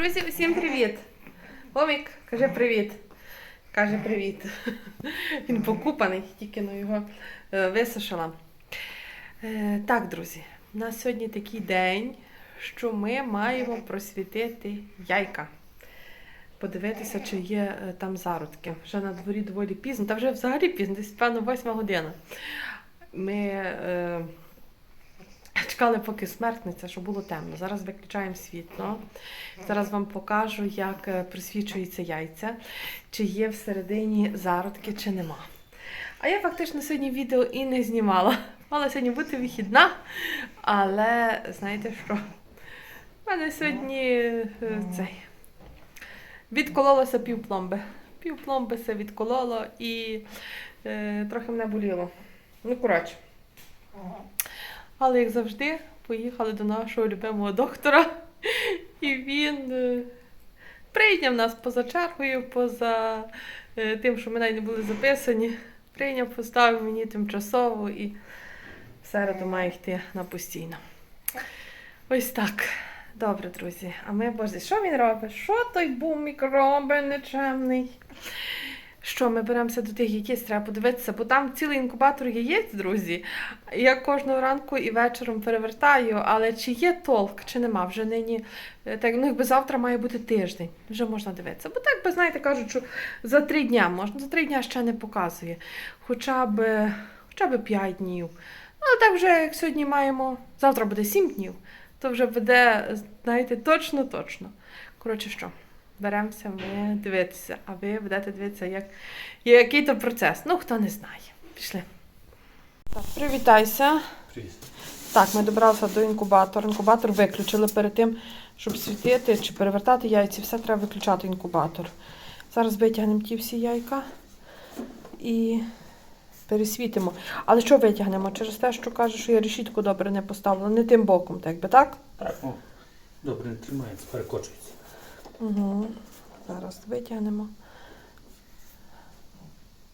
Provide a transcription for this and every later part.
Друзі, усім привіт! Вовік, каже привіт. Каже привіт. Він покупаний, тільки ну, його е, висушила. Е, так, друзі, у нас сьогодні такий день, що ми маємо просвітити яйка. Подивитися, чи є е, там зародки. Вже на дворі доволі пізно, та вже взагалі пізно, десь певно восьма година. Ми чекали, поки смертниця, щоб було темно. Зараз виключаємо світло. Зараз вам покажу, як е, присвічуються яйця, чи є всередині зародки, чи нема. А я фактично сьогодні відео і не знімала. Мала сьогодні бути вихідна, але знаєте що? У мене сьогодні е, цей відкололося пів пломби. Пів пломби все відкололо і е, трохи мене боліло. Ну, коротше. Але як завжди, поїхали до нашого любимого доктора, і він е, прийняв нас поза чергою, поза е, тим, що ми навіть не були записані. Прийняв, поставив мені тимчасово і в середу має йти на постійно. Ось так. Добре, друзі. А ми, боже, що він робить? Що той бумік робить нечемний? Що, ми беремося до тих яєць, треба подивитися, бо там цілий інкубатор яєць, друзі. Я кожного ранку і вечором перевертаю, але чи є толк, чи нема, вже нині, е, так, ну якби завтра має бути тиждень, вже можна дивитися. Бо так би, знаєте, кажуть, що за три дня можна, за три дня ще не показує. Хоча б, хоча б п'ять днів. Ну, а так вже, як сьогодні маємо, завтра буде сім днів, то вже буде, знаєте, точно-точно. Коротше, що? Беремося ми дивитися, а ви будете дивитися, як, який то процес. Ну, хто не знає. Пішли. Так, привітайся. Привіт. Так, ми добралися до інкубатора. Інкубатор виключили перед тим, щоб світити чи перевертати яйці, все треба виключати інкубатор. Зараз витягнемо ті всі яйка і пересвітимо. Але що витягнемо? Через те, що каже, що я решітку добре не поставила, не тим боком, так би так? Так, о, добре, не тримається, перекочується. Угу. Зараз витягнемо.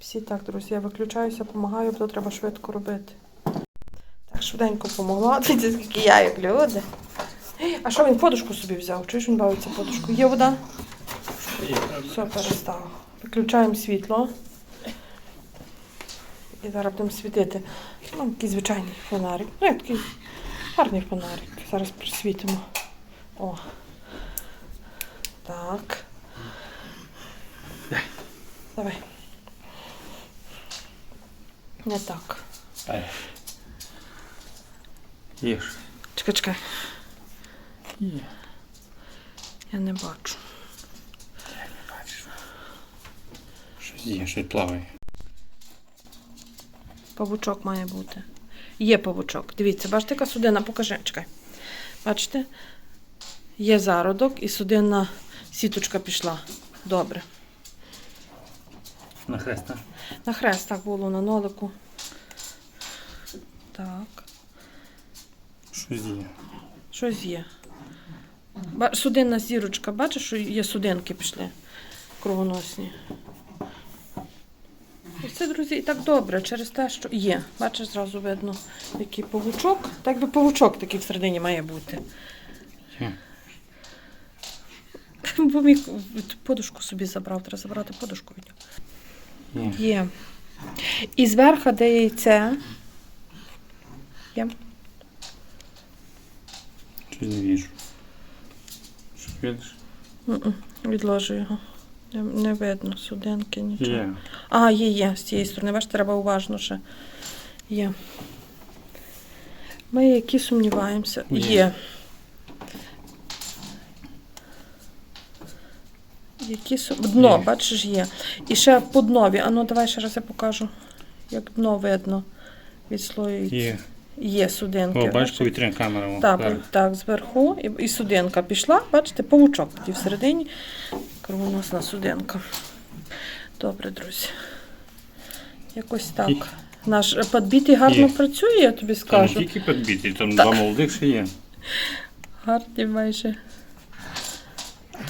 Всі так, друзі, я виключаюся, допомагаю, бо треба швидко робити. Так, швиденько помогла. Скільки яєк, люди. А що він подушку собі взяв? Чуєш, він бавиться подушкою? Є вода? Все, перестав. Виключаємо світло. І зараз будемо світити. Ну, такий звичайний фонарик. Ну, як такий гарний фонарик. Зараз присвітимо. О. Так. Давай. Не так. Ай. Їж. Чекай, чекай. Є. Я не бачу. Бачиш. Щось є, щось плаває. Павучок має бути. Є павучок. Дивіться, бачите, яка судина, покажи. Чекай. Бачите? Є зародок і судинна сіточка пішла. Добре. На хрест, так? На хрест так було на нолику. Так. Щось є. Щось є. Ба- Судинна зірочка, бачиш, що є судинки пішли кругоносні. І це, друзі, і так добре, через те, що є. Бачиш, зразу видно, який павучок. Так би павучок такий всередині має бути. Є. Бо подушку собі забрав, треба забрати подушку від нього. Є. Є. І зверху, де яйце. Є. Щось не віжу. Що видиш? М-м, Відложу його. Не, не видно судинки, нічого. Є. А, є, є, з цієї сторони. Бачите, треба уважно ще. Є. Ми які сумніваємося. Є. Є. Які сум... Дно, бачиш, є. І ще по днові. А ну давай ще раз я покажу, як дно видно. Відслоюється. Є. Є судинки. О, бачиш, повітряна камера. О, Так, зараз. так, зверху і, і судинка пішла, бачите, павучок тоді всередині. Кровоносна судинка. Добре, друзі. Якось так. І- Наш підбитий гарно Є. працює, я тобі Там скажу. не тільки підбитий, там Так. два молодих ще є. Гарні майже.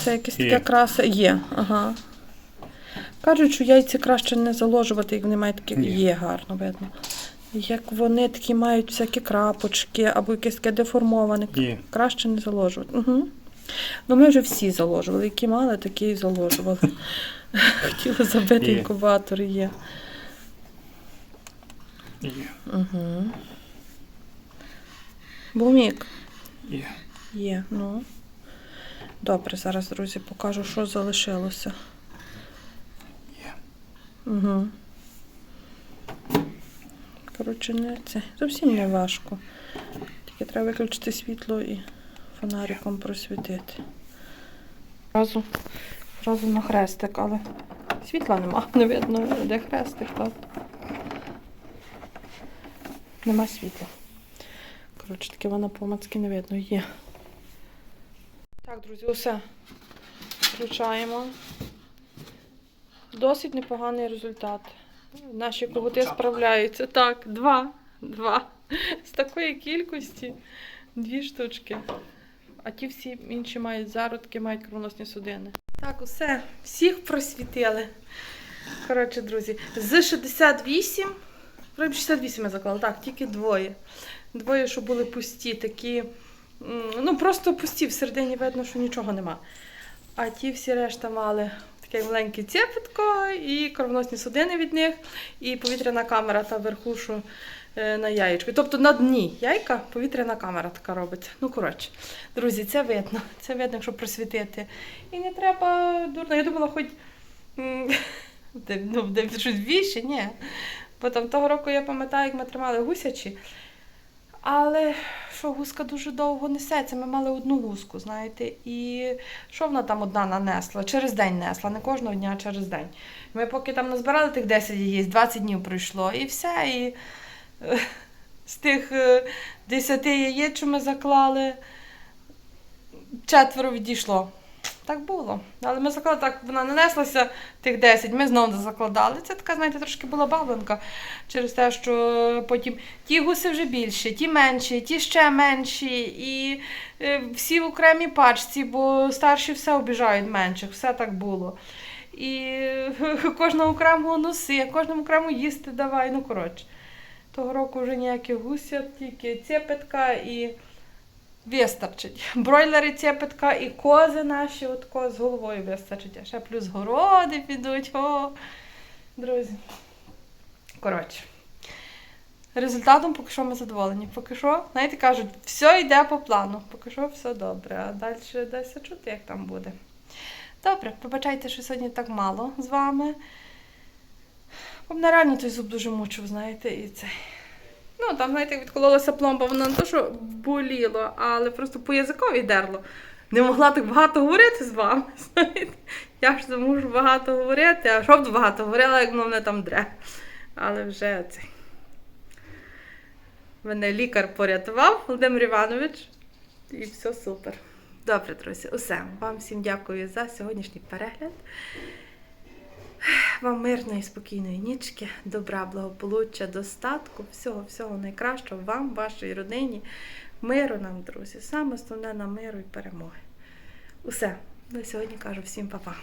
Це якесь таке краса. Є, ага. Кажуть, що яйця краще не заложувати, як вони мають таке. Ні. Є гарно видно. Як вони такі мають всякі крапочки або якесь таке деформоване. Є. Краще не заложувати. Угу. Ну, ми вже всі заложували. Які мали, такі і заложували. Хотіли забити Є. інкубатор, є. Є. Угу. Бумік. Є. Є, ну. Добре, зараз, друзі, покажу, що залишилося. Є. Угу. Коротше, не це. Зовсім не важко. Тільки треба виключити світло і фонариком просвітити. Зразу, зразу на хрестик, але світла нема. Не видно, де хрестик, так. Нема світла. Коротше, таке воно по-мацьки не видно є. Так, друзі, усе. Включаємо. Досить непоганий результат. Наші початок. справляються. Так, два. Два. З такої кількості дві штучки. А ті всі інші мають зародки, мають кровоносні судини. Так, усе. Всіх просвітили. Коротше, друзі, з 68. Вроде 68 я заклала. Так, тільки двоє. Двоє, що були пусті, такі. Ну, просто пусті, всередині видно, що нічого нема. А ті всі решта мали таке маленьке цепітко і кровоносні судини від них, і повітряна камера та вверху, що е, на яєчку. Тобто на дні яйка повітряна камера така робиться. Ну, коротше, друзі, це видно. Це видно, якщо просвітити. І не треба дурно. Я думала, хоч ну, щось більше, ні. Бо там того року я пам'ятаю, як ми тримали гусячі. Але що гуска дуже довго несеться. Ми мали одну гуску, знаєте, і що вона там одна нанесла? Через день несла, не кожного дня, а через день. Ми поки там назбирали тих 10 яєць, 20 днів пройшло, і все. І е, з тих е, 10 яєць, що ми заклали, четверо відійшло. Так було. Але ми заклали так, вона нанеслася тих 10, ми знову закладали. Це така, знаєте, трошки була бабленка через те, що потім ті гуси вже більші, ті менші, ті ще менші, і е, всі в окремій пачці, бо старші все обіжають менших, все так було. І е, кожного окремо носи, кожному окремо їсти давай. Ну, коротше. Того року вже ніякі гуся, тільки цепетка і вистачить. Бройлери цепетка і кози наші, от коз з головою вистачить. А ще плюс городи підуть. О, друзі. Коротше. Результатом поки що ми задоволені. Поки що, знаєте, кажуть, все йде по плану. Поки що все добре. А далі десь чути, як там буде. Добре, пробачайте, що сьогодні так мало з вами. Бо мене реально той зуб дуже мучив, знаєте, і це. Ну, там, знаєте, відкололася пломба, воно не то, що боліло, але просто по язикові дерло. Не могла так багато говорити з вами. знаєте. Я ж не можу багато говорити, а що б багато говорила, як мене там дре. Але вже це. Мене лікар порятував, Володимир Іванович, і все супер. Добре, друзі, усе. Вам всім дякую за сьогоднішній перегляд. Вам мирної, спокійної нічки, добра, благополуччя, достатку, всього, всього найкращого вам, вашій родині, миру нам, друзі. Саме основне нам миру і перемоги. Усе. На сьогодні кажу всім па-па.